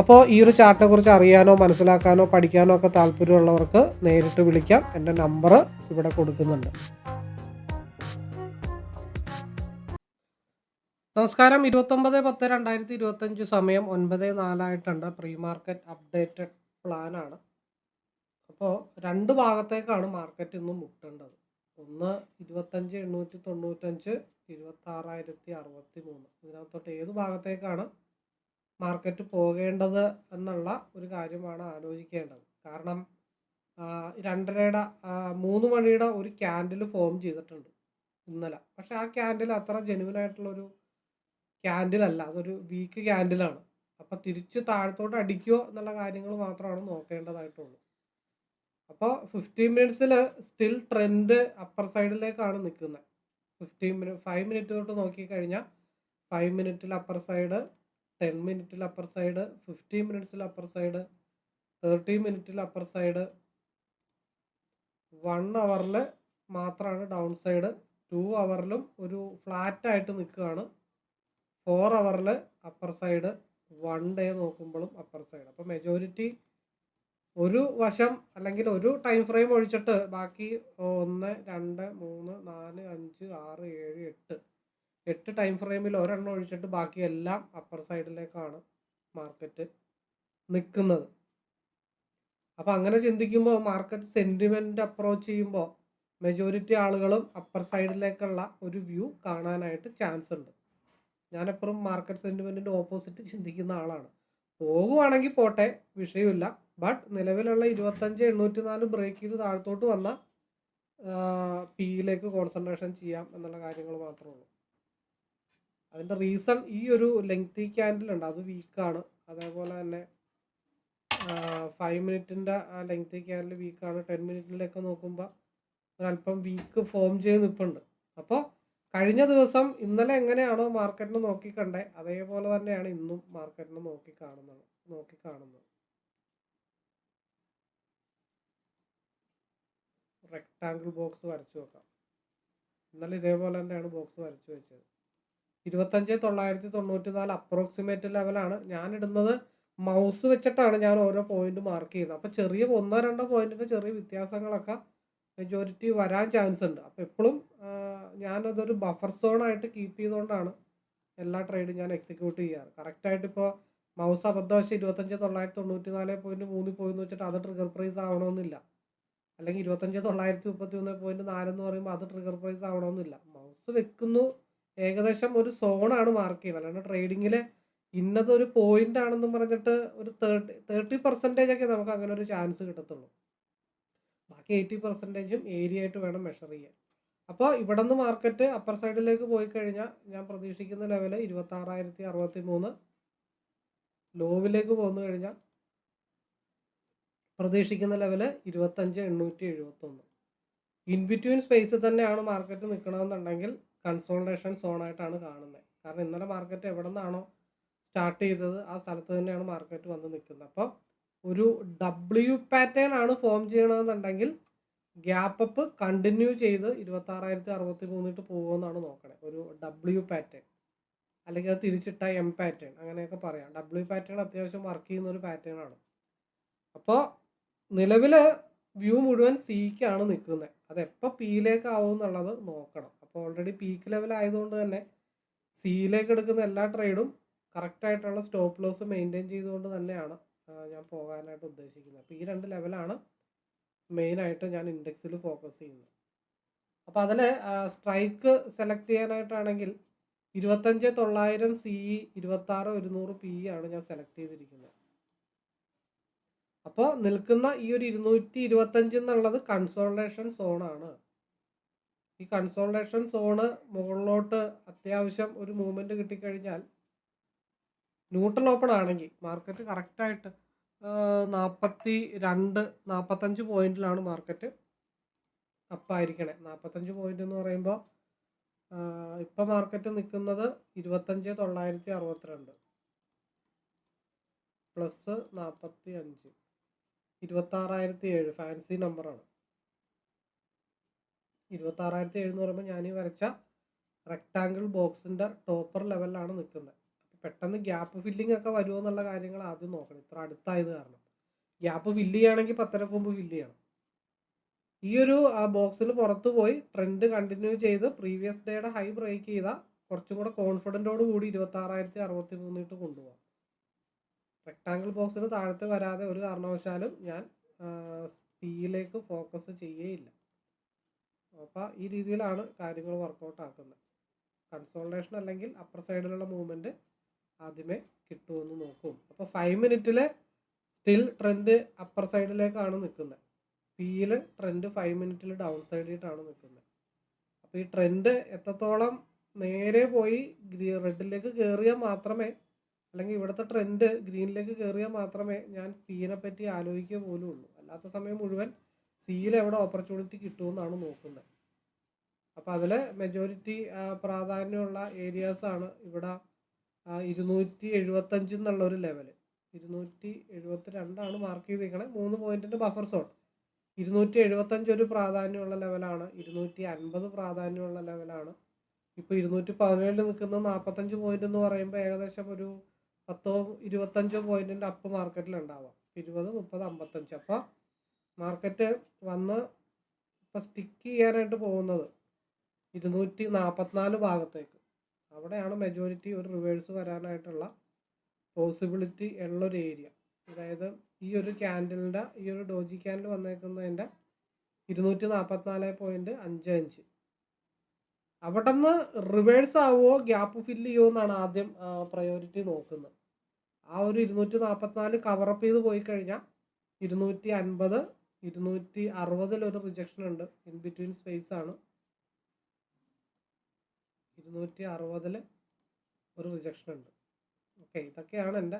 അപ്പോൾ ഈ ഒരു ചാർട്ടിനെ കുറിച്ച് അറിയാനോ മനസ്സിലാക്കാനോ പഠിക്കാനോ ഒക്കെ താല്പര്യമുള്ളവർക്ക് നേരിട്ട് വിളിക്കാം. എന്റെ നമ്പർ ഇവിടെ കൊടുക്കുന്നുണ്ട്. നമസ്കാരം. ഇരുപത്തൊമ്പത് പത്ത് രണ്ടായിരത്തി ഇരുപത്തഞ്ച് സമയം ഒൻപത് നാലായിട്ടുണ്ട്. പ്രീ മാർക്കറ്റ് അപ്ഡേറ്റഡ് പ്ലാനാണ് അപ്പോൾ രണ്ട് ഭാഗത്തേക്കാണ് മാർക്കറ്റ് ഇന്ന് മുട്ടേണ്ടത്. ഒന്ന് ഇരുപത്തഞ്ച് എണ്ണൂറ്റി തൊണ്ണൂറ്റഞ്ച് ഇരുപത്തി ആറായിരത്തി അറുപത്തി മൂന്ന് ഇതിനകത്തോട്ട് ഏത് ഭാഗത്തേക്കാണ് മാർക്കറ്റ് പോകേണ്ടത് എന്നുള്ള ഒരു കാര്യമാണ് ആലോചിക്കേണ്ടത്. കാരണം രണ്ടരയുടെ മൂന്ന് മണിയുടെ ഒരു ക്യാൻഡിൽ ഫോം ചെയ്തിട്ടുണ്ട് ഇന്നലെ. പക്ഷെ ആ ക്യാൻഡിൽ അത്ര ജെനുവൻ ആയിട്ടുള്ളൊരു ക്യാൻഡിലല്ല അതൊരു വീക്ക് ക്യാൻഡിലാണ് അപ്പോൾ തിരിച്ച് താഴത്തോട്ട് അടിക്കുമോ എന്നുള്ള കാര്യങ്ങൾ മാത്രമാണ് നോക്കേണ്ടതായിട്ടുള്ളൂ. അപ്പോൾ ഫിഫ്റ്റീൻ മിനിറ്റ്സിൽ സ്റ്റിൽ ട്രെൻഡ് അപ്പർ സൈഡിലേക്കാണ് നിൽക്കുന്നത്. ഫിഫ്റ്റീൻ മിനിറ്റ് ഫൈവ് മിനിറ്റ് തൊട്ട് നോക്കിക്കഴിഞ്ഞാൽ ഫൈവ് മിനിറ്റിൽ അപ്പർ സൈഡ് ടെൻ മിനിറ്റിൽ അപ്പർ സൈഡ് ഫിഫ്റ്റീൻ മിനിറ്റ്സിൽ അപ്പർ സൈഡ് തേർട്ടി മിനിറ്റിൽ അപ്പർ സൈഡ് വൺ അവറിൽ മാത്രമാണ് ഡൗൺ സൈഡ് ടു അവറിലും ഒരു ഫ്ലാറ്റ് ആയിട്ട് നിൽക്കുകയാണ്. ഫോർ അവറിൽ അപ്പർ സൈഡ് വൺ ഡേ നോക്കുമ്പോഴും അപ്പർ സൈഡ് അപ്പോൾ മെജോറിറ്റി ഒരു വശം അല്ലെങ്കിൽ ഒരു ടൈം ഫ്രെയിം ഒഴിച്ചിട്ട് ബാക്കി ഒന്ന് രണ്ട് മൂന്ന് നാല് അഞ്ച് ആറ് ഏഴ് എട്ട് എട്ട് ടൈം ഫ്രെയിമിൽ ഒരെണ്ണം ഒഴിച്ചിട്ട് ബാക്കി എല്ലാം അപ്പർ സൈഡിലേക്കാണ് മാർക്കറ്റ് നിൽക്കുന്നത് അപ്പോൾ അങ്ങനെ ചിന്തിക്കുമ്പോൾ മാർക്കറ്റ് സെന്റിമെന്റ് അപ്രോച്ച് ചെയ്യുമ്പോൾ മെജോറിറ്റി ആളുകളും അപ്പർ സൈഡിലേക്കുള്ള ഒരു വ്യൂ കാണാനായിട്ട് ചാൻസ് ഉണ്ട്. ഞാനെപ്പോഴും മാർക്കറ്റ് സെന്റിമെന്റിന്റെ ഓപ്പോസിറ്റ് ചിന്തിക്കുന്ന ആളാണ്. പോകുവാണെങ്കിൽ പോട്ടെ വിഷയമില്ല. ബട്ട് നിലവിലുള്ള ഇരുപത്തഞ്ച് എണ്ണൂറ്റി നാല് ബ്രേക്ക് ചെയ്ത് താഴത്തോട്ട് വന്ന പിയിലേക്ക് കോൺസെൻട്രേഷൻ ചെയ്യാം എന്നുള്ള കാര്യങ്ങൾ മാത്രമേ ഉള്ളൂ. അതിന്റെ റീസൺ ഈ ഒരു ലെങ്തി ക്യാൻഡിൽ ഉണ്ട്. അത് വീക്കാണ് അതേപോലെ തന്നെ ഫൈവ് മിനിറ്റിന്റെ ആ ലെങ്തി ക്യാൻഡിൽ വീക്കാണ് ടെൻ മിനിറ്റിലൊക്കെ നോക്കുമ്പോൾ ഒരല്പം വീക്ക് ഫോം ചെയ്ത് നിൽപ്പുണ്ട് അപ്പോൾ കഴിഞ്ഞ ദിവസം ഇന്നലെ എങ്ങനെയാണോ മാർക്കറ്റിന് നോക്കി കണ്ടേ അതേപോലെ തന്നെയാണ് ഇന്നും മാർക്കറ്റിന് നോക്കി കാണുന്നത് നോക്കി കാണുന്നത്. റെക്ടാങ്കിൾ ബോക്സ് വരച്ചു വെക്കാം. ഇന്നലെ ഇതേപോലെ തന്നെയാണ് ബോക്സ് വരച്ചു വെച്ചത്. ഇരുപത്തഞ്ച് തൊള്ളായിരത്തി തൊണ്ണൂറ്റി നാല് അപ്രോക്സിമേറ്റ് ലെവലാണ് ഞാൻ ഇടുന്നത് മൗസ് വെച്ചിട്ടാണ് ഞാൻ ഓരോ പോയിന്റ് മാർക്ക് ചെയ്യുന്നത്. അപ്പോൾ ചെറിയ ഒന്നോ രണ്ടോ പോയിന്റിന്റെ ചെറിയ വ്യത്യാസങ്ങളൊക്കെ മെജോറിറ്റി വരാൻ ചാൻസ് ഉണ്ട്. അപ്പോൾ എപ്പോഴും ഞാനതൊരു ബഫർ സോണായിട്ട് കീപ്പ് ചെയ്തുകൊണ്ടാണ് എല്ലാ ട്രേഡും ഞാൻ എക്സിക്യൂട്ട് ചെയ്യാറ്. കറക്റ്റായിട്ട് ഇപ്പോൾ മൗസ് അബദ്ധവശം ഇരുപത്തഞ്ച് തൊള്ളായിരത്തി തൊണ്ണൂറ്റി നാല് പോയിന്റ് മൂന്നിൽ പോയെന്ന് വെച്ചിട്ട് അത് ട്രിഗർ പ്രൈസ് ആവണമെന്നില്ല. അല്ലെങ്കിൽ ഇരുപത്തഞ്ച് തൊള്ളായിരത്തി മുപ്പത്തി ഒന്ന് പോയിന്റ് നാലെന്ന് പറയുമ്പോൾ അത് ട്രിഗർ പ്രൈസ് ആവണമെന്നില്ല. മൗസ് വെക്കുന്നു ഏകദേശം ഒരു സോണാണ് മാർക്ക് ചെയ്യുന്നത്. അല്ലാണ്ട് ട്രേഡിങ്ങിൽ ഇന്നതൊരു പോയിന്റ് ആണെന്നും പറഞ്ഞിട്ട് ഒരു തേർട്ടി തേർട്ടി പെർസെന്റേജ് ഒക്കെ നമുക്ക് അങ്ങനെ ഒരു ചാൻസ് കിട്ടത്തുള്ളൂ. ബാക്കി എയ്റ്റി പെർസെന്റേജും ഏരിയ ആയിട്ട് വേണം മെഷർ ചെയ്യാൻ. അപ്പോൾ ഇവിടെ നിന്ന് മാർക്കറ്റ് അപ്പർ സൈഡിലേക്ക് പോയി കഴിഞ്ഞാൽ ഞാൻ പ്രതീക്ഷിക്കുന്ന ലെവൽ ഇരുപത്താറായിരത്തി അറുപത്തി മൂന്ന് ലോവിലേക്ക് പോന്നു കഴിഞ്ഞാൽ പ്രതീക്ഷിക്കുന്ന ലെവൽ ഇരുപത്തഞ്ച് എണ്ണൂറ്റി എഴുപത്തൊന്ന്. ഇൻ ബിറ്റ്വീൻ സ്പേസ് തന്നെയാണ് മാർക്കറ്റ് നിൽക്കണമെന്നുണ്ടെങ്കിൽ കൺസോൾട്ടേഷൻ സോണായിട്ടാണ് കാണുന്നത് കാരണം ഇന്നലെ മാർക്കറ്റ് എവിടെ നിന്നാണോ സ്റ്റാർട്ട് ചെയ്തത് ആ സ്ഥലത്ത് തന്നെയാണ് മാർക്കറ്റ് വന്ന് നിൽക്കുന്നത്. അപ്പോൾ ഒരു ഡബ്ല്യു പാറ്റേൺ ആണ് ഫോം ചെയ്യണമെന്നുണ്ടെങ്കിൽ ഗ്യാപ്പ് അപ്പ് കണ്ടിന്യൂ ചെയ്ത് ഇരുപത്താറായിരത്തി അറുപത്തി മൂന്നിട്ട് പോകുമെന്നാണ് നോക്കണേ. ഒരു ഡബ്ല്യു പാറ്റേൺ അല്ലെങ്കിൽ അത് തിരിച്ചിട്ട എം പാറ്റേൺ അങ്ങനെയൊക്കെ പറയാം. ഡബ്ല്യു പാറ്റേൺ അത്യാവശ്യം വർക്ക് ചെയ്യുന്ന ഒരു പാറ്റേൺ ആണ്. അപ്പോൾ നിലവിൽ വ്യൂ മുഴുവൻ സിക്കാണ് നിൽക്കുന്നത് അത് എപ്പോൾ പിയിലേക്ക് ആവും എന്നുള്ളത് നോക്കണം. ഓൾറെഡി പീക്ക് ലെവൽ ആയതുകൊണ്ട് തന്നെ സിയിലേക്ക് എടുക്കുന്ന എല്ലാ ട്രേഡും കറക്റ്റായിട്ടുള്ള സ്റ്റോപ്പ് ലോസ് മെയിന്റെയിൻ ചെയ്തുകൊണ്ട് തന്നെയാണ് ഞാൻ പോകാനായിട്ട് ഉദ്ദേശിക്കുന്നത്. അപ്പോൾ ഈ രണ്ട് ലെവലാണ് മെയിനായിട്ട് ഞാൻ ഇൻഡെക്സിൽ ഫോക്കസ് ചെയ്യുന്നത്. അപ്പോൾ അതിൽ സ്ട്രൈക്ക് സെലക്ട് ചെയ്യാനായിട്ടാണെങ്കിൽ ഇരുപത്തഞ്ച് തൊള്ളായിരം സി ഇ ഇരുപത്താറ് ഒരുന്നൂറ് പി ഇ ആണ് ഞാൻ സെലക്ട് ചെയ്തിരിക്കുന്നത്. അപ്പോൾ നിൽക്കുന്ന ഈ ഒരു ഇരുന്നൂറ്റി ഇരുപത്തഞ്ച് എന്നുള്ളത് കൺസോൾട്ടേഷൻ സോണാണ് ഈ കൺസോൾട്ടേഷൻ സോണ് മുകളിലോട്ട് അത്യാവശ്യം ഒരു മൂവ്മെന്റ് കിട്ടിക്കഴിഞ്ഞാൽ ന്യൂട്രൽ ഓപ്പൺ ആണെങ്കിൽ മാർക്കറ്റ് കറക്റ്റായിട്ട് നാൽപ്പത്തി രണ്ട് നാൽപ്പത്തഞ്ച് പോയിന്റിലാണ് മാർക്കറ്റ് അപ്പായിരിക്കണേ നാൽപ്പത്തഞ്ച് പോയിന്റ് എന്ന് പറയുമ്പോൾ ഇപ്പം മാർക്കറ്റ് നിൽക്കുന്നത് ഇരുപത്തഞ്ച് തൊള്ളായിരത്തി അറുപത്തിരണ്ട് പ്ലസ് നാൽപ്പത്തി അഞ്ച് ഇരുപത്താറായിരത്തി ഏഴ് ഫാൻസി നമ്പറാണ് ഇരുപത്താറായിരത്തി എഴുന്നൂറ് പറയുമ്പോൾ ഞാൻ ഈ വരച്ച റെക്ടാങ്കിൾ ബോക്സിന്റെ ടോപ്പർ ലെവലിലാണ് നിൽക്കുന്നത് പെട്ടെന്ന് ഗ്യാപ്പ് ഫില്ലിംഗ് ഒക്കെ വരുമോ എന്നുള്ള കാര്യങ്ങൾ ആദ്യം നോക്കണം. ഇത്ര അടുത്തായത് കാരണം. ഗ്യാപ്പ് ഫില്ല് ചെയ്യുകയാണെങ്കിൽ പത്തരക്ക് മുമ്പ് ഫില്ല് ചെയ്യണം. ഈ ഒരു ബോക്സിന് പുറത്ത് പോയി ട്രെൻഡ് കണ്ടിന്യൂ ചെയ്ത് പ്രീവിയസ് ഡേയുടെ ഹൈ ബ്രേക്ക് ചെയ്താൽ കുറച്ചും കൂടെ കോൺഫിഡന്റോട് കൂടി ഇരുപത്താറായിരത്തി അറുപത്തി മൂന്നിട്ട് കൊണ്ടുപോകാം റെക്ടാങ്കിൾ ബോക്സിന് താഴത്തെ വരാതെ ഒരു കാരണവശാലും ഞാൻ സ്പീയിലേക്ക് ഫോക്കസ് ചെയ്യേയില്ല അപ്പോൾ ഈ രീതിയിലാണ് കാര്യങ്ങൾ വർക്കൗട്ട് ആക്കുന്നത്. കൺസോൾട്ടേഷൻ അല്ലെങ്കിൽ അപ്പർ സൈഡിലുള്ള മൂവ്മെന്റ് ആദ്യമേ കിട്ടുമെന്ന് നോക്കും. അപ്പോൾ ഫൈവ് മിനിറ്റിൽ സ്റ്റിൽ ട്രെൻഡ് അപ്പർ സൈഡിലേക്കാണ് നിൽക്കുന്നത്. പിയിൽ ട്രെൻഡ് ഫൈവ് മിനിറ്റിൽ ഡൗൺ സൈഡിലേക്കാണ് നിൽക്കുന്നത്. അപ്പോൾ ഈ ട്രെൻഡ് എത്രത്തോളം നേരെ പോയി ഗ്രീ റെഡിലേക്ക് കയറിയാൽ മാത്രമേ അല്ലെങ്കിൽ ഇവിടുത്തെ ട്രെൻഡ് ഗ്രീനിലേക്ക് കയറിയാൽ മാത്രമേ ഞാൻ പീനെ പറ്റി ആലോചിക്കുക പോലും ഉള്ളൂ അല്ലാത്ത സമയം മുഴുവൻ സിയിൽ എവിടെ ഓപ്പർച്യൂണിറ്റി കിട്ടുമെന്നാണ് നോക്കുന്നത്. അപ്പോൾ അതിൽ മെജോറിറ്റി പ്രാധാന്യമുള്ള ഏരിയാസാണ് ഇവിടെ ഇരുന്നൂറ്റി എഴുപത്തഞ്ച് എന്നുള്ള ഒരു ലെവൽ ഇരുന്നൂറ്റി എഴുപത്തി രണ്ടാണ് മാർക്ക് ചെയ്തിരിക്കണേ മൂന്ന് പോയിന്റിന്റെ ബഫർ സോൺ ഇരുന്നൂറ്റി എഴുപത്തഞ്ച് ഒരു പ്രാധാന്യമുള്ള ലെവലാണ് ഇരുന്നൂറ്റി അൻപത് പ്രാധാന്യമുള്ള ലെവലാണ് ഇപ്പോൾ ഇരുന്നൂറ്റി പതിനേഴിൽ നിൽക്കുന്ന നാൽപ്പത്തഞ്ച് പോയിന്റ് എന്ന് പറയുമ്പോൾ ഏകദേശം ഒരു പത്തോ ഇരുപത്തഞ്ചോ പോയിന്റിന്റെ അപ്പ് മാർക്കറ്റിൽ ഉണ്ടാവാം. ഇരുപത് മുപ്പത് അമ്പത്തഞ്ച്. അപ്പോൾ മാർക്കറ്റ് വന്ന് ഇപ്പം സ്റ്റിക്ക് ചെയ്യാനായിട്ട് പോകുന്നത് ഇരുന്നൂറ്റി നാൽപ്പത്തിനാല് ഭാഗത്തേക്ക്. അവിടെയാണ് മെജോറിറ്റി ഒരു റിവേഴ്സ് വരാനായിട്ടുള്ള പോസിബിലിറ്റി ഉള്ളൊരു ഏരിയ അതായത് ഈ ഒരു ക്യാൻഡലിന്റെ ഈ ഒരു ഡോജി ക്യാൻഡിൽ വന്നേക്കുന്നതിന്റെ ഇരുന്നൂറ്റി നാൽപ്പത്തിനാല് പോയിന്റ് അഞ്ച് അഞ്ച്. അവിടെ നിന്ന് റിവേഴ്സ് ആവുമോ ഗ്യാപ്പ് ഫില്ല് ചെയ്യുമോ എന്നാണ് ആദ്യം പ്രയോറിറ്റി നോക്കുന്നത്. ആ ഒരു ഇരുന്നൂറ്റി നാൽപ്പത്തിനാല് കവറപ്പ് ചെയ്ത് പോയി കഴിഞ്ഞാൽ ഇരുന്നൂറ്റി അൻപത് ഇരുന്നൂറ്റി അറുപതിലൊരു റിജക്ഷൻ ഉണ്ട്. ഇൻ ബിറ്റ്വീൻ സ്പേസ് ആണ്. ഇരുന്നൂറ്റി അറുപതിൽ ഒരു റിജക്ഷൻ ഉണ്ട്. ഓക്കെ ഇതൊക്കെയാണ് എന്റെ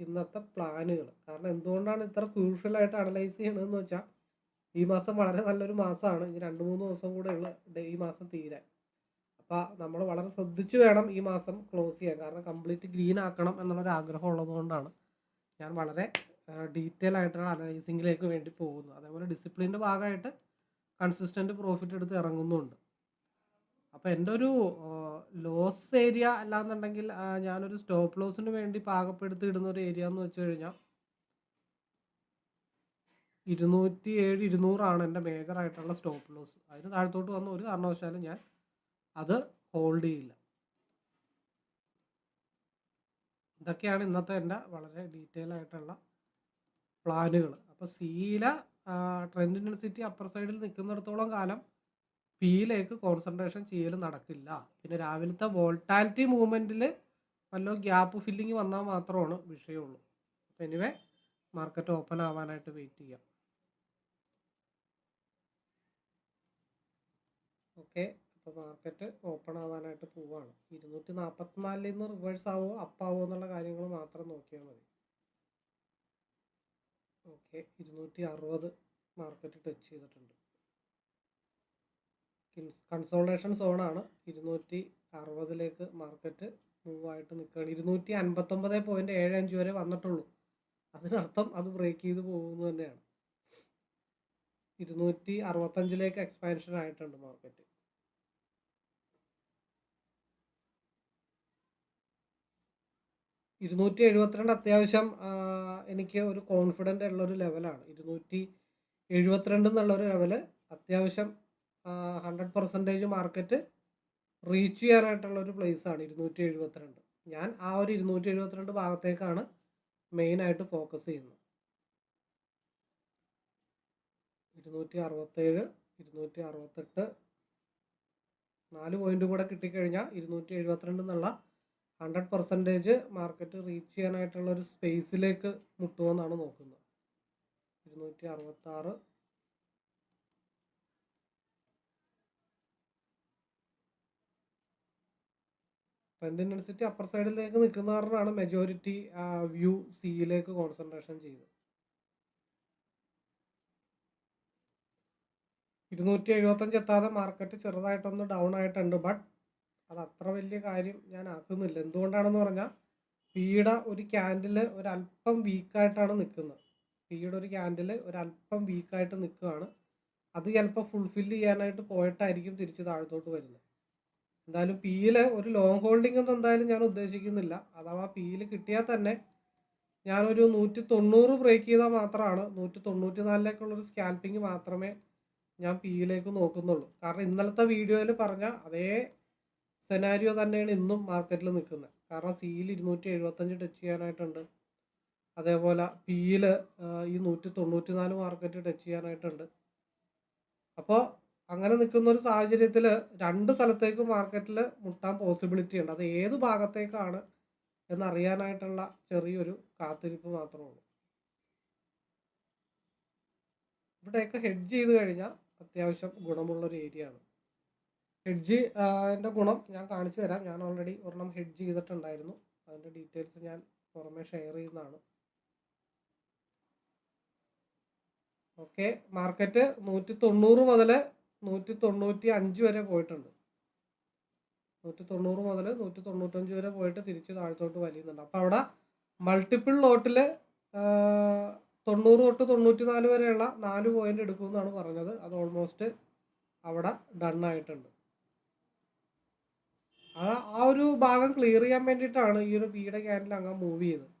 ഇന്നത്തെ പ്ലാനുകൾ കാരണം എന്തുകൊണ്ടാണ് ഇത്ര ക്രൂഷ്യലായിട്ട് അനലൈസ് ചെയ്യണതെന്ന് വെച്ചാൽ ഈ മാസം വളരെ നല്ലൊരു മാസമാണ് ഇനി രണ്ട് മൂന്ന് ദിവസം കൂടെ ഉള്ള ഈ മാസം തീരാൻ. അപ്പോൾ നമ്മൾ വളരെ ശ്രദ്ധിച്ച് വേണം ഈ മാസം ക്ലോസ് ചെയ്യാൻ. കാരണം കംപ്ലീറ്റ് ഗ്രീൻ ആക്കണം എന്നുള്ളൊരു ആഗ്രഹം ഉള്ളതുകൊണ്ടാണ്. ഞാൻ വളരെ ഡീറ്റെയിൽ ആയിട്ടുള്ള അനലൈസിങ്ങിലേക്ക് വേണ്ടി പോകുന്നത്. അതേപോലെ ഡിസിപ്ലിന്റെ ഭാഗമായിട്ട് കൺസിസ്റ്റന്റ് പ്രോഫിറ്റ് എടുത്ത് ഇറങ്ങുന്നുണ്ട്. അപ്പോൾ എന്റെ ഒരു ലോസ് ഏരിയ അല്ലാന്നുണ്ടെങ്കിൽ ഞാനൊരു സ്റ്റോപ്പ് ലോസിന് വേണ്ടി പാകപ്പെടുത്തി ഇടുന്ന ഒരു ഏരിയ എന്ന് വെച്ച് കഴിഞ്ഞാൽ ഇരുന്നൂറ്റി ഏഴ് ഇരുന്നൂറാണ് എന്റെ മേജർ ആയിട്ടുള്ള സ്റ്റോപ്പ് ലോസ് അതിന് താഴത്തോട്ട് വന്ന ഒരു കാരണവശാലും ഞാൻ അത് ഹോൾഡ് ചെയ്യില്ല. ഇതൊക്കെയാണ് ഇന്നത്തെ എന്റെ വളരെ ഡീറ്റെയിൽ ആയിട്ടുള്ള പ്ലാനുകൾ അപ്പോൾ സീല ട്രെൻഡ് ഇന്റൻസിറ്റി അപ്പർ സൈഡിൽ നിൽക്കുന്നിടത്തോളം കാലം പിയിലേക്ക് കോൺസെൻട്രേഷൻ ചെയ്യൽ നടക്കില്ല. പിന്നെ രാവിലത്തെ വോൾട്ടാലിറ്റി മൂവ്മെന്റിൽ വല്ല ഗ്യാപ്പ് ഫില്ലിങ് വന്നാൽ മാത്രമാണ് വിഷയമുള്ളൂ. അപ്പം എനിവേ മാർക്കറ്റ് ഓപ്പൺ ആവാനായിട്ട് വെയിറ്റ് ചെയ്യാം. ഓക്കെ. അപ്പോൾ മാർക്കറ്റ് ഓപ്പൺ ആവാനായിട്ട് പോവാണ്. ഇരുന്നൂറ്റി നാൽപ്പത്തിനാലിൽ നിന്ന് റിവേഴ്സ് ആവോ അപ്പാവോ എന്നുള്ള കാര്യങ്ങൾ മാത്രം നോക്കിയാൽ മതി. ഓക്കെ ഇരുന്നൂറ്റി അറുപത് മാർക്കറ്റ് ടച്ച് ചെയ്തിട്ടുണ്ട്. കൺസോൾട്ടേഷൻ സോണാണ്. ഇരുന്നൂറ്റി അറുപതിലേക്ക് മാർക്കറ്റ് മൂവ് ആയിട്ട് നിൽക്കുകയാണ്. ഇരുന്നൂറ്റി അൻപത്തൊമ്പത് പോയിന്റ് ഏഴ് അഞ്ച് വരെ വന്നിട്ടുള്ളൂ. അതിനർത്ഥം അത് ബ്രേക്ക് ചെയ്ത് പോകുന്നു തന്നെയാണ്. ഇരുന്നൂറ്റി അറുപത്തഞ്ചിലേക്ക് എക്സ്പാൻഷൻ ആയിട്ടുണ്ട് മാർക്കറ്റ് ഇരുന്നൂറ്റി എഴുപത്തിരണ്ട് അത്യാവശ്യം എനിക്ക് ഒരു കോൺഫിഡന്റ് ഉള്ളൊരു ലെവലാണ് ഇരുന്നൂറ്റി എഴുപത്തിരണ്ട് എന്നുള്ളൊരു ലെവൽ അത്യാവശ്യം ഹൺഡ്രഡ് പെർസെന്റേജ് മാർക്കറ്റ് റീച്ച് ചെയ്യാനായിട്ടുള്ള ഒരു പ്ലേസാണ് ഇരുന്നൂറ്റി എഴുപത്തിരണ്ട് ഞാൻ ആ ഒരു ഇരുന്നൂറ്റി എഴുപത്തിരണ്ട് ഭാഗത്തേക്കാണ് മെയിനായിട്ട് ഫോക്കസ് ചെയ്യുന്നത്. ഇരുന്നൂറ്റി അറുപത്തേഴ് ഇരുന്നൂറ്റി അറുപത്തെട്ട് നാല് പോയിന്റും കൂടെ കിട്ടിക്കഴിഞ്ഞാൽ ഇരുന്നൂറ്റി എഴുപത്തിരണ്ട് എന്നുള്ള ഹൺഡ്രഡ് പെർസെന്റേജ് മാർക്കറ്റ് റീച്ച് ചെയ്യാനായിട്ടുള്ള ഒരു സ്പേസിലേക്ക് മുട്ടുമെന്നാണ് നോക്കുന്നത്. ഇരുന്നൂറ്റി അറുപത്താറ് ട്രെൻഡിനനുസരിച്ച് അപ്പർ സൈഡിലേക്ക് നിൽക്കുന്ന കാരണമാണ് മെജോറിറ്റി വ്യൂ സിയിലേക്ക് കോൺസെൻട്രേഷൻ ചെയ്തത് ഇരുന്നൂറ്റി എഴുപത്തഞ്ച് എത്താതെ മാർക്കറ്റ് ചെറുതായിട്ടൊന്ന് ഡൗൺ ആയിട്ടുണ്ട് ബട്ട് അത് അത്ര വലിയ കാര്യം ഞാൻ ആക്കുന്നില്ല എന്തുകൊണ്ടാണെന്ന് പറഞ്ഞാൽ പിയുടെ ഒരു ക്യാൻഡിൽ ഒരല്പം വീക്കായിട്ടാണ് നിൽക്കുന്നത് പിയുടെ ഒരു ക്യാൻഡിൽ ഒരല്പം വീക്കായിട്ട് നിൽക്കുകയാണ്. അത് ചിലപ്പോൾ ഫുൾഫിൽ ചെയ്യാനായിട്ട് പോയിട്ടായിരിക്കും തിരിച്ച് താഴത്തോട്ട് വരുന്നത്. എന്തായാലും പിയിൽ ഒരു ലോങ് ഹോൾഡിംഗ് ഒന്നും എന്തായാലും ഞാൻ ഉദ്ദേശിക്കുന്നില്ല. അഥവാ പിയിൽ കിട്ടിയാൽ തന്നെ ഞാനൊരു നൂറ്റി തൊണ്ണൂറ് ബ്രേക്ക് ചെയ്താൽ മാത്രമാണ് നൂറ്റി തൊണ്ണൂറ്റി നാലിലേക്കുള്ളൊരു സ്കാൽപ്പിംഗ് മാത്രമേ ഞാൻ പിയിലേക്ക് നോക്കുന്നുള്ളൂ. കാരണം ഇന്നലത്തെ വീഡിയോയിൽ പറഞ്ഞ അതേ സെനാരിയോ തന്നെയാണ് ഇന്നും മാർക്കറ്റിൽ നിൽക്കുന്നത്. കാരണം സിയിൽ ഇരുന്നൂറ്റി എഴുപത്തഞ്ച് ടച്ച് ചെയ്യാനായിട്ടുണ്ട്. അതേപോലെ പിയിൽ ഈ നൂറ്റി തൊണ്ണൂറ്റി നാല് മാർക്കറ്റ് ടച്ച് ചെയ്യാനായിട്ടുണ്ട്. അപ്പോൾ അങ്ങനെ നിൽക്കുന്ന ഒരു സാഹചര്യത്തിൽ രണ്ട് സ്ഥലത്തേക്കും മാർക്കറ്റിൽ മുട്ടാൻ പോസിബിലിറ്റി ഉണ്ട്. അത് ഏത് ഭാഗത്തേക്കാണ് എന്നറിയാനായിട്ടുള്ള ചെറിയൊരു കാത്തിരിപ്പ് മാത്രമേ ഉള്ളൂ. ഇവിടെയൊക്കെ ഹെഡ്ജ് ചെയ്ത് കഴിഞ്ഞാൽ അത്യാവശ്യം ഗുണമുള്ളൊരു ഏരിയ ആണ്. ഹെഡ്ജ് എന്റെ ഗുണം ഞാൻ കാണിച്ചു തരാം. ഞാൻ ഓൾറെഡി ഒരെണ്ണം ഹെഡ്ജ് ചെയ്തിട്ടുണ്ടായിരുന്നു. അതിന്റെ ഡീറ്റെയിൽസ് ഞാൻ പുറമെ ഷെയർ ചെയ്യുന്നതാണ്. ഓക്കെ മാർക്കറ്റ് നൂറ്റി തൊണ്ണൂറ് മുതൽ നൂറ്റി തൊണ്ണൂറ്റി അഞ്ച് വരെ പോയിട്ടുണ്ട്. നൂറ്റി തൊണ്ണൂറ് മുതൽ നൂറ്റി തൊണ്ണൂറ്റഞ്ച് വരെ പോയിട്ട് തിരിച്ച് താഴത്തോട്ട് വലിയുന്നുണ്ട്. അപ്പോൾ അവിടെ മൾട്ടിപ്പിൾ ലോട്ടിൽ തൊണ്ണൂറ് തൊട്ട് തൊണ്ണൂറ്റി നാല് വരെയുള്ള നാല് പോയിന്റ് എടുക്കുമെന്നാണ് പറഞ്ഞത്. അത് ഓൾമോസ്റ്റ് അവിടെ ഡൺ ആയിട്ടുണ്ട്. ആ ആ ഒരു ഭാഗം ക്ലിയർ ചെയ്യാൻ വേണ്ടിയിട്ടാണ് ഈ ഒരു പിയുടെ ക്യാൻഡിൽ അങ്ങ് മൂവ് ചെയ്തത്.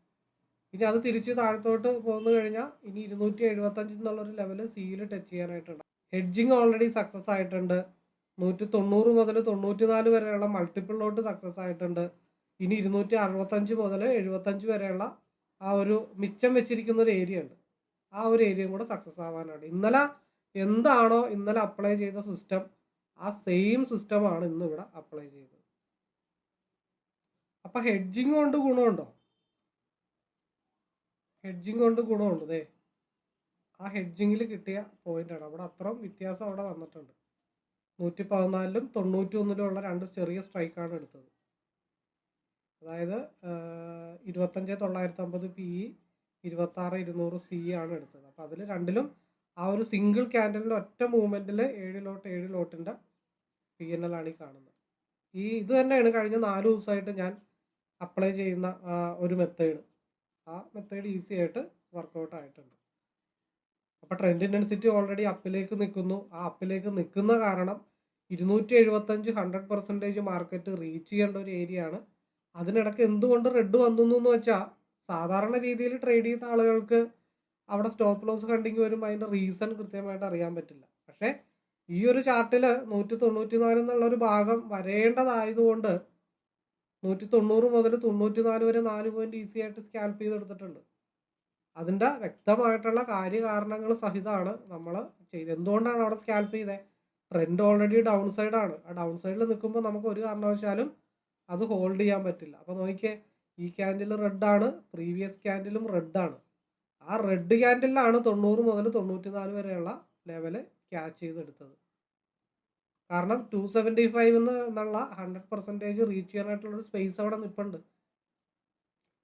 ഇനി അത് തിരിച്ച് താഴത്തോട്ട് പോന്നു കഴിഞ്ഞാൽ ഇനി ഇരുന്നൂറ്റി എഴുപത്തഞ്ച് എന്നുള്ളൊരു ലെവൽ സിയിൽ ടച്ച് ചെയ്യാനായിട്ടുണ്ട്. ഹെഡ്ജിങ് ഓൾറെഡി സക്സസ് ആയിട്ടുണ്ട്. നൂറ്റി തൊണ്ണൂറ് മുതൽ തൊണ്ണൂറ്റി നാല് വരെയുള്ള മൾട്ടിപ്പിൾ ലോട്ട് സക്സസ് ആയിട്ടുണ്ട്. ഇനി ഇരുന്നൂറ്റി അറുപത്തഞ്ച് മുതൽ എഴുപത്തഞ്ച് വരെയുള്ള ആ ഒരു മിച്ചം വെച്ചിരിക്കുന്ന ഒരു ഏരിയ ഉണ്ട്. ആ ഒരു ഏരിയയും കൂടെ സക്സസ് ആവാനാണ്. ഇന്നലെ എന്താണോ ഇന്നലെ അപ്ലൈ ചെയ്ത സിസ്റ്റം ആ സെയിം സിസ്റ്റമാണ് ഇന്ന് ഇവിടെ അപ്ലൈ ചെയ്തത്. അപ്പം ഹെഡ്ജിങ് കൊണ്ട് ഗുണമുണ്ടോ? ഹെഡ്ജിങ് കൊണ്ട് ഗുണമുണ്ട് ദേ. ആ ഹെഡ്ജിങ്ങിൽ കിട്ടിയ പോയിന്റാണ് അവിടെ അത്രയും വ്യത്യാസം അവിടെ വന്നിട്ടുണ്ട്. നൂറ്റി പതിനാലിലും തൊണ്ണൂറ്റി ഒന്നിലും ഉള്ള രണ്ട് ചെറിയ സ്ട്രൈക്കാണ് എടുത്തത്. അതായത് ഇരുപത്തഞ്ച് തൊള്ളായിരത്തി അമ്പത് പി ഇ ഇരുപത്താറ് ഇരുന്നൂറ് സി ആണ് എടുത്തത്. അപ്പോൾ അതിൽ രണ്ടിലും ആ ഒരു സിംഗിൾ ക്യാൻഡലിന്റെ ഒറ്റ മൂവ്മെന്റിൽ ഏഴ് ലോട്ട് ഏഴ് ലോട്ടിന്റെ പി എൻ എൽ ആണ് ഈ കാണുന്നത്. ഈ ഇത് തന്നെയാണ് കഴിഞ്ഞ നാല് ദിവസമായിട്ട് ഞാൻ അപ്ലൈ ചെയ്യുന്ന ഒരു മെത്തേഡ് ആ മെത്തേഡ് ഈസി ആയിട്ട് വർക്കൗട്ട് ആയിട്ടുണ്ട്. അപ്പോൾ ട്രെൻഡ് ഇന്റൻസിറ്റി ഓൾറെഡി അപ്പിലേക്ക് നിൽക്കുന്നു. ആ അപ്പിലേക്ക് നിൽക്കുന്ന കാരണം ഇരുന്നൂറ്റി എഴുപത്തഞ്ച് ഹൺഡ്രഡ് പെർസെന്റേജ് മാർക്കറ്റ് റീച്ച് ചെയ്യേണ്ട ഒരു ഏരിയ ആണ്. അതിനിടയ്ക്ക് എന്തുകൊണ്ട് റെഡ് വന്നു എന്ന് വെച്ചാൽ സാധാരണ രീതിയിൽ ട്രേഡ് ചെയ്യുന്ന ആളുകൾക്ക് അവിടെ സ്റ്റോപ്പ് ലോസ് കണ്ടിങ് വരുമ്പോൾ അതിന്റെ റീസൺ കൃത്യമായിട്ട് അറിയാൻ പറ്റില്ല. പക്ഷേ ഈ ഒരു ചാർട്ടിൽ നൂറ്റി തൊണ്ണൂറ്റി നാല് എന്നുള്ള ഒരു ഭാഗം വരേണ്ടതായതുകൊണ്ട് നൂറ്റി തൊണ്ണൂറ് മുതൽ തൊണ്ണൂറ്റി നാല് വരെ നാല് പോയിന്റ് ഈസി ആയിട്ട് സ്കാൽപ്പ് ചെയ്തെടുത്തിട്ടുണ്ട് അതിന്റെ വ്യക്തമായിട്ടുള്ള കാര്യകാരണങ്ങൾ സഹിതമാണ് നമ്മൾ ചെയ്തത്. എന്തുകൊണ്ടാണ് അവിടെ സ്കാൽപ്പ് ചെയ്തത് ട്രെൻഡ് ഓൾറെഡി ഡൗൺ സൈഡാണ് ആ ഡൗൺ സൈഡിൽ നിൽക്കുമ്പോൾ നമുക്ക് ഒരു കാരണവശാലും അത് ഹോൾഡ് ചെയ്യാൻ പറ്റില്ല. അപ്പോൾ നോക്കിയേ ഈ ക്യാൻഡിൽ റെഡാണ് പ്രീവിയസ് ക്യാൻഡിലും റെഡാണ് ആ റെഡ് ക്യാൻഡിലാണ് തൊണ്ണൂറ് മുതൽ തൊണ്ണൂറ്റി നാല് വരെയുള്ള ലെവൽ ക്യാച്ച് ചെയ്തെടുത്തത്. കാരണം ടു സെവന്റി ഫൈവ് എന്നുള്ള ഹൺഡ്രഡ് പെർസെന്റേജ് റീച്ച് ചെയ്യാനായിട്ടുള്ളൊരു സ്പേസ് അവിടെ നിൽപ്പുണ്ട്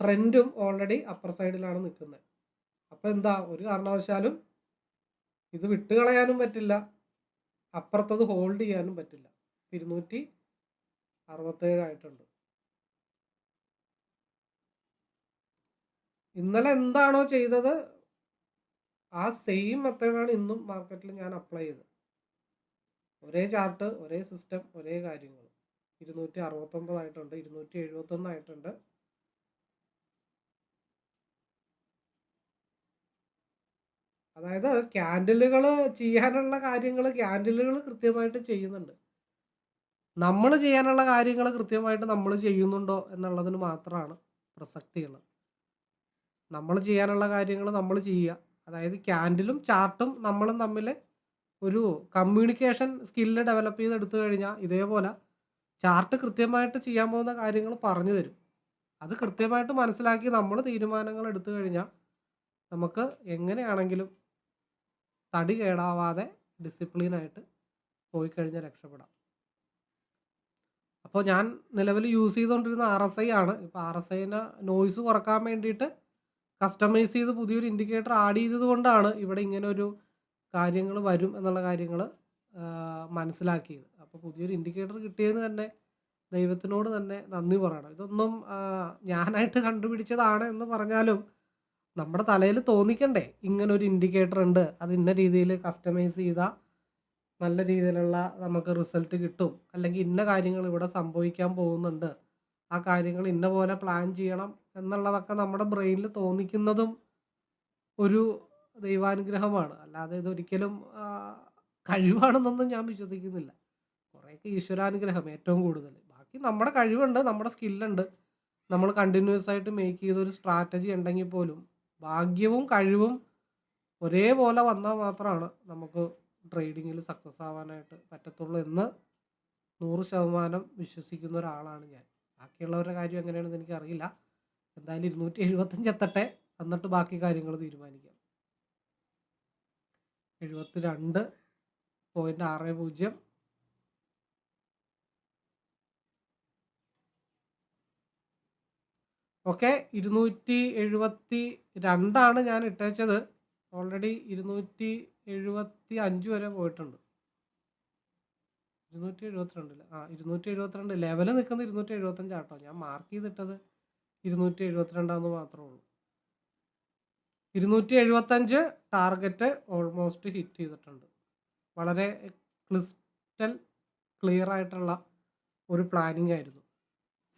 ട്രെൻഡും ഓൾറെഡി അപ്പർ സൈഡിലാണ് നിൽക്കുന്നത് അപ്പോൾ എന്താ ഒരു കാരണവശാലും ഇത് വിട്ടുകളയാനും പറ്റില്ല. അപ്പുറത്തത് ഹോൾഡ് ചെയ്യാനും പറ്റില്ല. ഇരുന്നൂറ്റി അറുപത്തേഴായിട്ടുണ്ട് ഇന്നലെ എന്താണോ ചെയ്തത് ആ സെയിം മെത്തേഡാണ് ഇന്നും മാർക്കറ്റിൽ ഞാൻ അപ്ലൈ ചെയ്തത്. ഒരേ ചാർട്ട് ഒരേ സിസ്റ്റം ഒരേ കാര്യങ്ങൾ. ഇരുന്നൂറ്റി അറുപത്തൊമ്പതായിട്ടുണ്ട് ഇരുന്നൂറ്റി എഴുപത്തൊന്നായിട്ടുണ്ട് അതായത് ക്യാൻഡിലുകൾ ചെയ്യാനുള്ള കാര്യങ്ങൾ ക്യാൻഡിലുകൾ കൃത്യമായിട്ട് ചെയ്യുന്നുണ്ട്. നമ്മൾ ചെയ്യാനുള്ള കാര്യങ്ങൾ കൃത്യമായിട്ട് നമ്മൾ ചെയ്യുന്നുണ്ടോ എന്നുള്ളതിന് മാത്രമാണ് പ്രസക്തിയുള്ളത് നമ്മൾ ചെയ്യാനുള്ള കാര്യങ്ങൾ നമ്മൾ ചെയ്യുക. അതായത് ക്യാൻഡിലും ചാർട്ടും നമ്മളും തമ്മിൽ ഒരു കമ്മ്യൂണിക്കേഷൻ സ്കില്ല് ഡെവലപ്പ് ചെയ്ത് എടുത്തു കഴിഞ്ഞാൽ ഇതേപോലെ ചാർട്ട് കൃത്യമായിട്ട് ചെയ്യാൻ പോകുന്ന കാര്യങ്ങൾ പറഞ്ഞു തരും. അത് കൃത്യമായിട്ട് മനസ്സിലാക്കി നമ്മൾ തീരുമാനങ്ങൾ എടുത്തു കഴിഞ്ഞാൽ നമുക്ക് എങ്ങനെയാണെങ്കിലും തടി കേടാവാതെ ഡിസിപ്ലിനായിട്ട് പോയി കഴിഞ്ഞാൽ രക്ഷപ്പെടാം. അപ്പോൾ ഞാൻ നിലവിൽ യൂസ് ചെയ്തുകൊണ്ടിരുന്ന ആർ എസ് ഐ ആണ്. ഇപ്പോൾ ആർ എസ് ഐനെ നോയ്സ് കുറയ്ക്കാൻ വേണ്ടിയിട്ട് കസ്റ്റമൈസ് ചെയ്ത് പുതിയൊരു ഇൻഡിക്കേറ്റർ ആഡ് ചെയ്തത് കൊണ്ടാണ് ഇവിടെ ഇങ്ങനെ ഒരു കാര്യങ്ങൾ വരും എന്നുള്ള കാര്യങ്ങൾ മനസ്സിലാക്കിയത്. അപ്പോൾ പുതിയൊരു ഇൻഡിക്കേറ്റർ കിട്ടിയതിന് തന്നെ ദൈവത്തിനോട് തന്നെ നന്ദി പറയണം. ഇതൊന്നും ഞാനായിട്ട് കണ്ടുപിടിച്ചതാണ് എന്ന് പറഞ്ഞാലും നമ്മുടെ തലയിൽ തോന്നിക്കണ്ടേ. ഇങ്ങനെ ഒരു ഇൻഡിക്കേറ്റർ ഉണ്ട്. അത് ഇന്ന രീതിയിൽ കസ്റ്റമൈസ് ചെയ്താൽ നല്ല രീതിയിലുള്ള നമുക്ക് റിസൾട്ട് കിട്ടും. അല്ലെങ്കിൽ ഇന്ന കാര്യങ്ങൾ ഇവിടെ സംഭവിക്കാൻ പോകുന്നുണ്ട്. ആ കാര്യങ്ങൾ ഇന്ന പോലെ പ്ലാൻ ചെയ്യണം എന്നുള്ളതൊക്കെ നമ്മുടെ ബ്രെയിനിൽ തോന്നിക്കുന്നതും ഒരു ദൈവാനുഗ്രഹമാണ്. അല്ലാതെ ഇതൊരിക്കലും കഴിവാണെന്നൊന്നും ഞാൻ വിശ്വസിക്കുന്നില്ല. കുറേയൊക്കെ ഈശ്വരാനുഗ്രഹം ഏറ്റവും കൂടുതൽ. ബാക്കി നമ്മുടെ കഴിവുണ്ട് നമ്മുടെ സ്കില്ലുണ്ട്. നമ്മൾ കണ്ടിന്യൂസ് ആയിട്ട് മേക്ക് ചെയ്ത ഒരു സ്ട്രാറ്റജി ഉണ്ടെങ്കിൽ പോലും ഭാഗ്യവും കഴിവും ഒരേപോലെ വന്നാൽ മാത്രമാണ് നമുക്ക് ട്രേഡിങ്ങിൽ സക്സസ് ആവാനായിട്ട് പറ്റത്തുള്ളൂ എന്ന് നൂറ് ശതമാനം വിശ്വസിക്കുന്ന ഒരാളാണ് ഞാൻ. ബാക്കിയുള്ളവരുടെ കാര്യം എങ്ങനെയാണെന്ന് എനിക്കറിയില്ല. എന്തായാലും ഇരുന്നൂറ്റി എഴുപത്തഞ്ച് എത്തട്ടെ. എന്നിട്ട് ബാക്കി കാര്യങ്ങൾ തീരുമാനിക്കാം. എഴുപത്തി രണ്ട് പോയിന്റ് ആറ് പൂജ്യം. ഓക്കെ ഇരുന്നൂറ്റി എഴുപത്തി രണ്ടാണ് ഞാൻ ഇട്ടേച്ചത്. ഓൾറെഡി ഇരുന്നൂറ്റി എഴുപത്തി അഞ്ച് വരെ പോയിട്ടുണ്ട്. ഇരുന്നൂറ്റി എഴുപത്തിരണ്ടിൽ ആ ഇരുന്നൂറ്റി എഴുപത്തിരണ്ട്. ലെവൽ നിൽക്കുന്നത് ഇരുന്നൂറ്റി എഴുപത്തഞ്ചാട്ടോ ഞാൻ മാർക്ക് ചെയ്തിട്ടത് ഇരുന്നൂറ്റി എഴുപത്തിരണ്ടാന്ന് മാത്രമേ ഉള്ളൂ. ഇരുന്നൂറ്റി എഴുപത്തഞ്ച് ടാർഗറ്റ് ഓൾമോസ്റ്റ് ഹിറ്റ് ചെയ്തിട്ടുണ്ട്. വളരെ ക്ലിസ്റ്റൽ ക്ലിയർ ആയിട്ടുള്ള ഒരു പ്ലാനിങ് ആയിരുന്നു.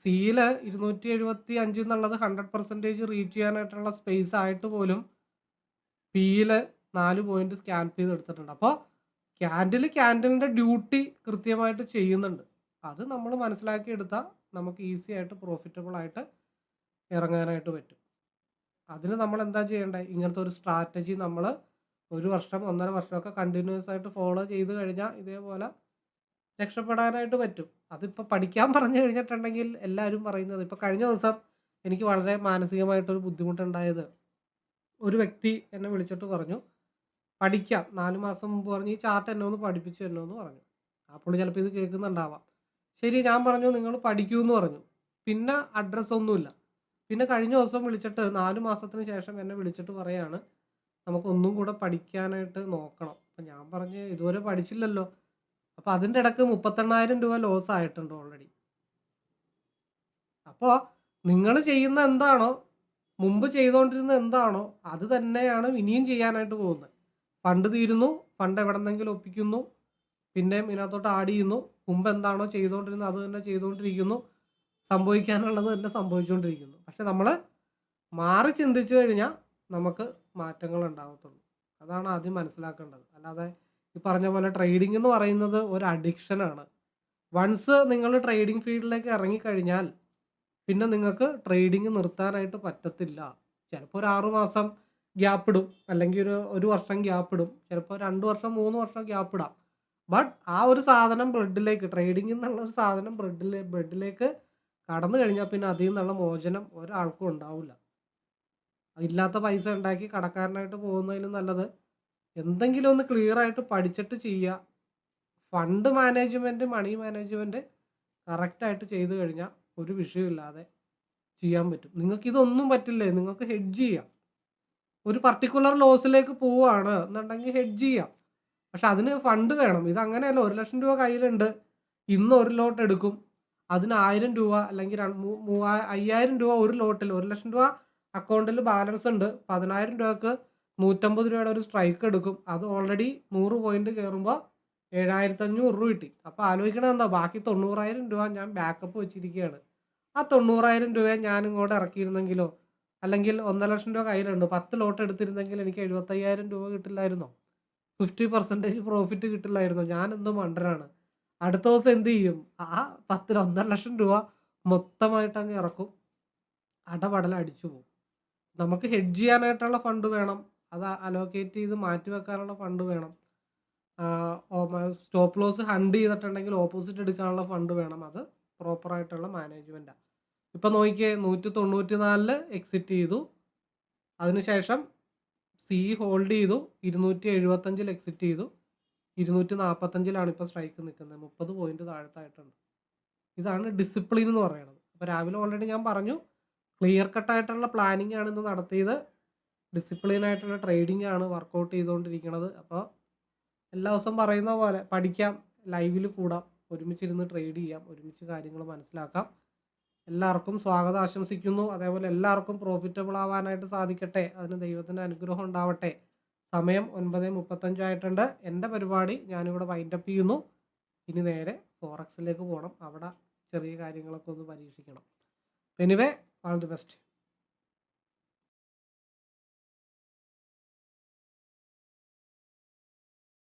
സിയിൽ ഇരുന്നൂറ്റി എഴുപത്തി അഞ്ച് എന്നുള്ളത് ഹൺഡ്രഡ് പെർസെന്റേജ് റീച്ച് ചെയ്യാനായിട്ടുള്ള സ്പേസ് ആയിട്ട് പോലും പിയിൽ നാല് പോയിന്റ് സ്കാൻ ചെയ്ത് എടുത്തിട്ടുണ്ട്. അപ്പോൾ ക്യാൻഡിൽ ക്യാൻഡിലിന്റെ ഡ്യൂട്ടി കൃത്യമായിട്ട് ചെയ്യുന്നുണ്ട്. അത് നമ്മൾ മനസ്സിലാക്കി എടുത്താൽ നമുക്ക് ഈസി ആയിട്ട് പ്രോഫിറ്റബിൾ ആയിട്ട് ഇറങ്ങാനായിട്ട് പറ്റും. അതിന് നമ്മൾ എന്താ ചെയ്യേണ്ടത് ഇങ്ങനത്തെ ഒരു സ്ട്രാറ്റജി നമ്മൾ ഒരു വർഷം ഒന്നര വർഷമൊക്കെ കണ്ടിന്യൂസ് ആയിട്ട് ഫോളോ ചെയ്ത് കഴിഞ്ഞാൽ ഇതേപോലെ രക്ഷപ്പെടാനായിട്ട് പറ്റും. അതിപ്പോൾ പഠിക്കാൻ പറഞ്ഞു കഴിഞ്ഞിട്ടുണ്ടെങ്കിൽ എല്ലാവരും പറയുന്നത് ഇപ്പോൾ കഴിഞ്ഞ ദിവസം എനിക്ക് വളരെ മാനസികമായിട്ടൊരു ബുദ്ധിമുട്ടുണ്ടായത് ഒരു വ്യക്തി എന്നെ വിളിച്ചിട്ട് പറഞ്ഞു പഠിക്കാം. നാല് മാസം മുമ്പ് പറഞ്ഞു ഈ ചാർട്ട് എന്നെ ഒന്ന് പഠിപ്പിച്ചു എന്നെ എന്ന് പറഞ്ഞു. അപ്പോൾ ചിലപ്പോൾ ഇത് കേൾക്കുന്നുണ്ടാവാം. ശരി ഞാൻ പറഞ്ഞു നിങ്ങൾ പഠിക്കൂ എന്ന് പറഞ്ഞു. പിന്നെ അഡ്രസ്സ് ഒന്നുമില്ല. പിന്നെ കഴിഞ്ഞ ദിവസം വിളിച്ചിട്ട് നാല് മാസത്തിന് ശേഷം എന്നെ വിളിച്ചിട്ട് പറയാണ് നമുക്കൊന്നും കൂടെ പഠിക്കാനായിട്ട് നോക്കണം. അപ്പം ഞാൻ പറഞ്ഞ് ഇതുവരെ പഠിച്ചില്ലല്ലോ. അപ്പോൾ അതിന്റെ ഇടയ്ക്ക് മുപ്പത്തെണ്ണായിരം രൂപ ലോസ് ആയിട്ടുണ്ട് ഓൾറെഡി അപ്പോൾ നിങ്ങൾ ചെയ്യുന്ന എന്താണോ മുമ്പ് ചെയ്തുകൊണ്ടിരുന്ന എന്താണോ അത് തന്നെയാണ് ഇനിയും ചെയ്യാനായിട്ട് പോകുന്നത്. ഫണ്ട് തീരുന്നു ഫണ്ട് എവിടെന്നെങ്കിലും ഒപ്പിക്കുന്നു പിന്നെ ഇതിനകത്തോട്ട് ആഡ് ചെയ്യുന്നു മുമ്പ് എന്താണോ ചെയ്തുകൊണ്ടിരുന്നത് അത് തന്നെ ചെയ്തുകൊണ്ടിരിക്കുന്നു സംഭവിക്കാനുള്ളത് തന്നെ സംഭവിച്ചുകൊണ്ടിരിക്കുന്നു പക്ഷെ നമ്മൾ മാറി ചിന്തിച്ചു കഴിഞ്ഞാൽ നമുക്ക് മാറ്റങ്ങൾ ഉണ്ടാകത്തുള്ളൂ അതാണ് ആദ്യം മനസ്സിലാക്കേണ്ടത്. അല്ലാതെ ഈ പറഞ്ഞ പോലെ ട്രേഡിംഗ് എന്ന് പറയുന്നത് ഒരു അഡിക്ഷനാണ് വൺസ് നിങ്ങൾ ട്രേഡിംഗ് ഫീൽഡിലേക്ക് ഇറങ്ങിക്കഴിഞ്ഞാൽ പിന്നെ നിങ്ങൾക്ക് ട്രേഡിംഗ് നിർത്താനായിട്ട് പറ്റത്തില്ല. ചിലപ്പോൾ ഒരു ആറു മാസം ഗ്യാപ്പ് ഇടും. അല്ലെങ്കിൽ ഒരു ഒരു വർഷം ഗ്യാപ്പ് ഇടും. ചിലപ്പോൾ രണ്ട് വർഷം മൂന്ന് വർഷം ഗ്യാപ്പ് ഇടാം. ബട്ട് ആ ഒരു സാധനം ബ്രെഡിലേക്ക് ട്രേഡിംഗ് എന്നുള്ള ഒരു സാധനം ബ്രെഡിലെ ബ്രെഡിലേക്ക് കടന്നു കഴിഞ്ഞാൽ പിന്നെ അതിൽ നിന്നുള്ള മോചനം ഒരാൾക്കും ഉണ്ടാവില്ല ഇല്ലാത്ത പൈസ ഉണ്ടാക്കി കടക്കാരനായിട്ട് പോകുന്നതിലും നല്ലത് എന്തെങ്കിലും ഒന്ന് ക്ലിയർ ആയിട്ട് പഠിച്ചിട്ട് ചെയ്യുക. ഫണ്ട് മാനേജ്മെന്റ് മണി മാനേജ്മെന്റ് കറക്റ്റായിട്ട് ചെയ്തു കഴിഞ്ഞാൽ ഒരു വിഷയമില്ലാതെ ചെയ്യാൻ പറ്റും. നിങ്ങൾക്ക് ഇതൊന്നും പറ്റില്ലേ? നിങ്ങൾക്ക് ഹെഡ്ജ് ചെയ്യാം. ഒരു പർട്ടിക്കുലർ ലോസിലേക്ക് പോവുകയാണ് എന്നുണ്ടെങ്കിൽ ഹെഡ്ജ് ചെയ്യാം. പക്ഷെ അതിന് ഫണ്ട് വേണം. ഇത് അങ്ങനെയല്ല. ഒരു ലക്ഷം രൂപ കയ്യിലുണ്ട്. ഇന്ന് ഒരു ലോട്ട് എടുക്കും. അതിന് ആയിരം രൂപ അല്ലെങ്കിൽ മൂവാ- അയ്യായിരം രൂപ ഒരു ലോട്ടിൽ ഒരു ലക്ഷം രൂപ അക്കൗണ്ടിൽ ബാലൻസ് ഉണ്ട്. പതിനായിരം രൂപക്ക് നൂറ്റമ്പത് രൂപയുടെ ഒരു സ്ട്രൈക്ക് എടുക്കും. അത് ഓൾറെഡി നൂറ് പോയിന്റ് കയറുമ്പോൾ ഏഴായിരത്തി അഞ്ഞൂറ് രൂപ കിട്ടി. അപ്പോൾ ആലോചിക്കണത് എന്താ? ബാക്കി തൊണ്ണൂറായിരം രൂപ ഞാൻ ബാക്കപ്പ് വെച്ചിരിക്കുകയാണ്. ആ തൊണ്ണൂറായിരം രൂപ ഞാൻ ഇങ്ങോട്ട് ഇറക്കിയിരുന്നെങ്കിലോ? അല്ലെങ്കിൽ ഒന്നര ലക്ഷം രൂപ കയ്യിലുണ്ട്. പത്ത് ലോട്ട് എടുത്തിരുന്നെങ്കിൽ എനിക്ക് എഴുപത്തയ്യായിരം രൂപ കിട്ടില്ലായിരുന്നോ? ഫിഫ്റ്റി പെർസെന്റേജ് പ്രോഫിറ്റ് കിട്ടില്ലായിരുന്നോ? ഞാൻ എന്തോ മണ്ടനാണ് അടുത്ത ദിവസം എന്ത് ചെയ്യും? ആ പത്തിൽ ഒന്നര ലക്ഷം രൂപ മൊത്തമായിട്ട് അങ്ങ് ഇറക്കും. അടപടല അടിച്ചു പോകും. നമുക്ക് ഹെഡ്ജ് ചെയ്യാനായിട്ടുള്ള ഫണ്ട് വേണം. അത് അലോക്കേറ്റ് ചെയ്ത് മാറ്റി വെക്കാനുള്ള ഫണ്ട് വേണം. സ്റ്റോപ്പ് ലോസ് ഹണ്ട് ചെയ്തിട്ടുണ്ടെങ്കിൽ ഓപ്പോസിറ്റ് എടുക്കാനുള്ള ഫണ്ട് വേണം. അത് പ്രോപ്പറായിട്ടുള്ള മാനേജ്മെന്റാണ് ഇപ്പം നോക്കിയേ നൂറ്റി തൊണ്ണൂറ്റി നാലിൽ എക്സിറ്റ് ചെയ്തു. അതിനുശേഷം സി ഹോൾഡ് ചെയ്തു. ഇരുന്നൂറ്റി എഴുപത്തഞ്ചിൽ എക്സിറ്റ് ചെയ്തു. ഇരുന്നൂറ്റി നാൽപ്പത്തഞ്ചിലാണ് ഇപ്പോൾ സ്ട്രൈക്ക് നിൽക്കുന്നത് മുപ്പത് പോയിന്റ് താഴത്തായിട്ടുണ്ട്. ഇതാണ് ഡിസിപ്ലിൻ എന്ന് പറയുന്നത്. അപ്പോൾ രാവിലെ ഓൾറെഡി ഞാൻ പറഞ്ഞു ക്ലിയർ കട്ടായിട്ടുള്ള പ്ലാനിങ് ആണ് ഇന്ന് നടത്തിയത്. ഡിസിപ്ലിൻ ആയിട്ടുള്ള ട്രേഡിംഗ് ആണ് വർക്കൗട്ട് ചെയ്തുകൊണ്ടിരിക്കുന്നത്. അപ്പോൾ എല്ലാ ദിവസവും പറയുന്ന പോലെ പഠിക്കാം ലൈവിൽ കൂടാം ഒരുമിച്ചിരുന്ന് ട്രേഡ് ചെയ്യാം ഒരുമിച്ച് കാര്യങ്ങൾ മനസ്സിലാക്കാം. എല്ലാവർക്കും സ്വാഗതം ആശംസിക്കുന്നു. അതേപോലെ എല്ലാവർക്കും പ്രോഫിറ്റബിൾ ആവാനായിട്ട് സാധിക്കട്ടെ. അതിന് ദൈവത്തിന്റെ അനുഗ്രഹം ഉണ്ടാവട്ടെ. സമയം ഒൻപത് മുപ്പത്തഞ്ചായിട്ടുണ്ട് എന്റെ പരിപാടി ഞാനിവിടെ വൈൻഡപ്പ് ചെയ്യുന്നു. ഇനി നേരെ ഫോറക്സിലേക്ക് പോകണം അവിടെ ചെറിയ കാര്യങ്ങളൊക്കെ ഒന്ന് പരീക്ഷിക്കണം. Anyway all the best